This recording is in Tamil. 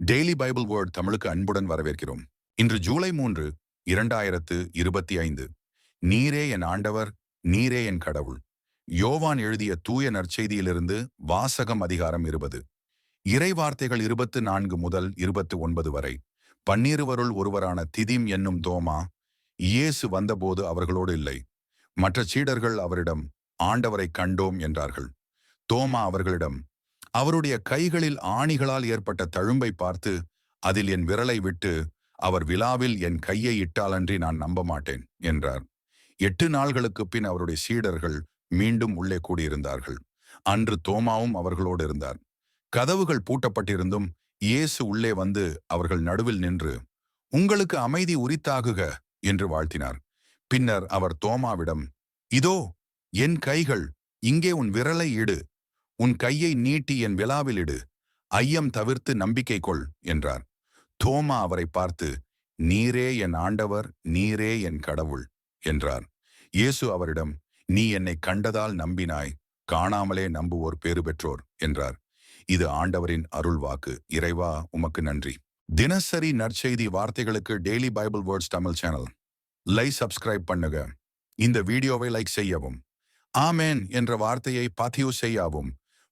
டெய்லி பைபிள் வேர்ட் தமிழுக்கு அன்புடன் வரவேற்கிறோம். இன்று ஜூலை மூன்று இரண்டாயிரத்து இருபத்தி ஐந்து. நீரே என் ஆண்டவர் நீரே என் கடவுள். யோவான் எழுதிய தூய நற்செய்தியிலிருந்து வாசகம் அதிகாரம் இருபது. இறை வார்த்தைகள் இருபத்து நான்கு முதல் இருபத்து ஒன்பது வரை. பன்னிருவருள் ஒருவரான திதிம் என்னும் தோமா இயேசு வந்தபோது அவர்களோடு இல்லை. மற்ற சீடர்கள் அவரிடம் ஆண்டவரை கண்டோம் என்றார்கள். தோமா அவர்களிடம் அவருடைய கைகளில் ஆணிகளால் ஏற்பட்ட தழும்பை பார்த்து அதில் என் விரலை விட்டு அவர் விழாவில் என் கையை இட்டாலன்றி நான் நம்ப மாட்டேன் என்றார். எட்டு நாள்களுக்கு பின் அவருடைய சீடர்கள் மீண்டும் உள்ளே கூடியிருந்தார்கள். அன்று தோமாவும் அவர்களோடு இருந்தார். கதவுகள் பூட்டப்பட்டிருந்தும் இயேசு உள்ளே வந்து அவர்கள் நடுவில் நின்று உங்களுக்கு அமைதி உரித்தாகுக என்று வாழ்த்தினார். பின்னர் அவர் தோமாவிடம் இதோ என் கைகள் இங்கே உன் விரலை இடு உன் கையை நீட்டி என் விழாவில் இடு. ஐயம் தவிர்த்து நம்பிக்கை கொள் என்றார். தோமா அவரை பார்த்து நீரே என் ஆண்டவர் நீரே என் கடவுள் என்றார். இயேசு அவரிடம் நீ என்னை கண்டதால் நம்பினாய் காணாமலே நம்புவோர் பேறு பெற்றோர் என்றார். இது ஆண்டவரின் அருள் வாக்கு. இறைவா உமக்கு நன்றி. தினசரி நற்செய்தி வார்த்தைகளுக்கு daily Bible words Tamil channel லை சப்ஸ்கிரைப் பண்ணுங்க இந்த வீடியோவை லைக் செய்யவும். ஆமேன் என்ற வார்த்தையை பதிவு செய்யவும்.